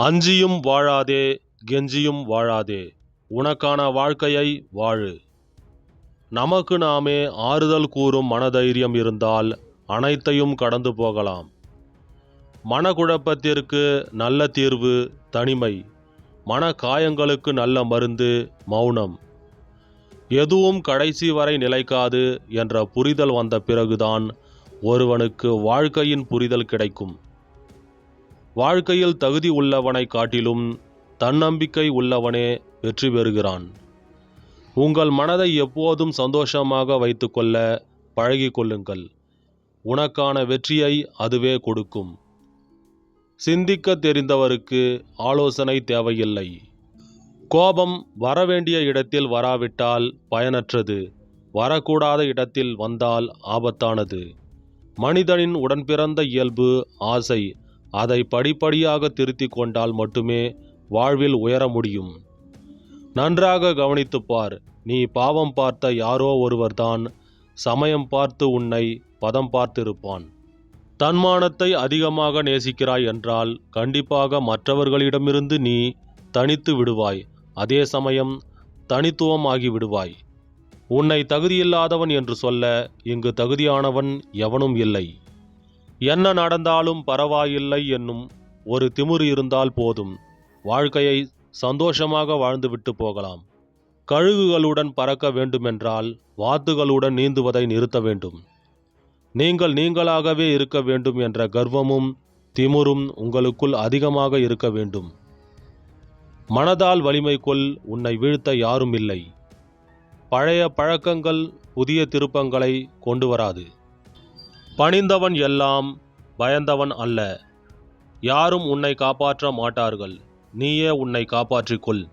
அஞ்சியும் வாழாதே கெஞ்சியும் வாழாதே உனக்கான வாழ்க்கையை வாழு. நமக்கு நாமே ஆறுதல் கூறும் மனதைரியம் இருந்தால் அனைத்தையும் கடந்து போகலாம். மனக்குழப்பத்திற்கு நல்ல தீர்வு தனிமை மன காயங்களுக்கு நல்ல மருந்து மௌனம். எதுவும் கடைசி வரை நிலைக்காது என்ற புரிதல் வந்த பிறகுதான் ஒருவனுக்கு வாழ்க்கையின் புரிதல் கிடைக்கும். வாழ்க்கையில் தகுதி உள்ளவனை காட்டிலும் தன்னம்பிக்கை உள்ளவனே வெற்றி பெறுகிறான். உங்கள் மனதை எப்போதும் சந்தோஷமாக வைத்துக்கொள்ள பழகிக்கொள்ளுங்கள் உனக்கான வெற்றியை அதுவே கொடுக்கும். சிந்திக்க தெரிந்தவருக்கு ஆலோசனை தேவையில்லை. கோபம் வரவேண்டிய இடத்தில் வராவிட்டால் பயனற்றது. வரக்கூடாத இடத்தில் வந்தால் ஆபத்தானது. மனிதனின் உடன்பிறந்த இயல்பு ஆசை அதை படிப்படியாக திருத்திக் கொண்டால் மட்டுமே வாழ்வில் உயர முடியும். நன்றாக கவனித்துப் பார். நீ பாவம் பார்த்த யாரோ ஒருவர்தான் சமயம் பார்த்து உன்னை பதம் பார்த்திருப்பான். தன்மானத்தை அதிகமாக நேசிக்கிறாய் என்றால் கண்டிப்பாக மற்றவர்களிடமிருந்து நீ தனித்து விடுவாய். அதே சமயம் தனித்துவம் ஆகிவிடுவாய் உன்னை தகுதியில்லாதவன் என்று சொல்ல இங்கு தகுதியானவன் எவனும் இல்லை. என்ன நடந்தாலும் பரவாயில்லை என்னும் ஒரு திமிரு இருந்தால் போதும். வாழ்க்கையை சந்தோஷமாக வாழ்ந்துவிட்டு போகலாம். கழுகுகளுடன் பறக்க வேண்டுமென்றால் வாத்துகளுடன் நீந்துவதை நிறுத்த வேண்டும். நீங்கள் நீங்களாகவே இருக்க வேண்டும் என்ற கர்வமும் திமிரும் உங்களுக்குள் அதிகமாக இருக்க வேண்டும். மனதால் வலிமைக்குள் உன்னை வீழ்த்த யாரும் இல்லை. பழைய பழக்கங்கள் புதிய திருப்பங்களை கொண்டு வராது. பணிந்தவன் எல்லாம் பயந்தவன் அல்ல. யாரும் உன்னை காப்பாற்ற மாட்டார்கள். நீயே உன்னை காப்பாற்றிக் கொள்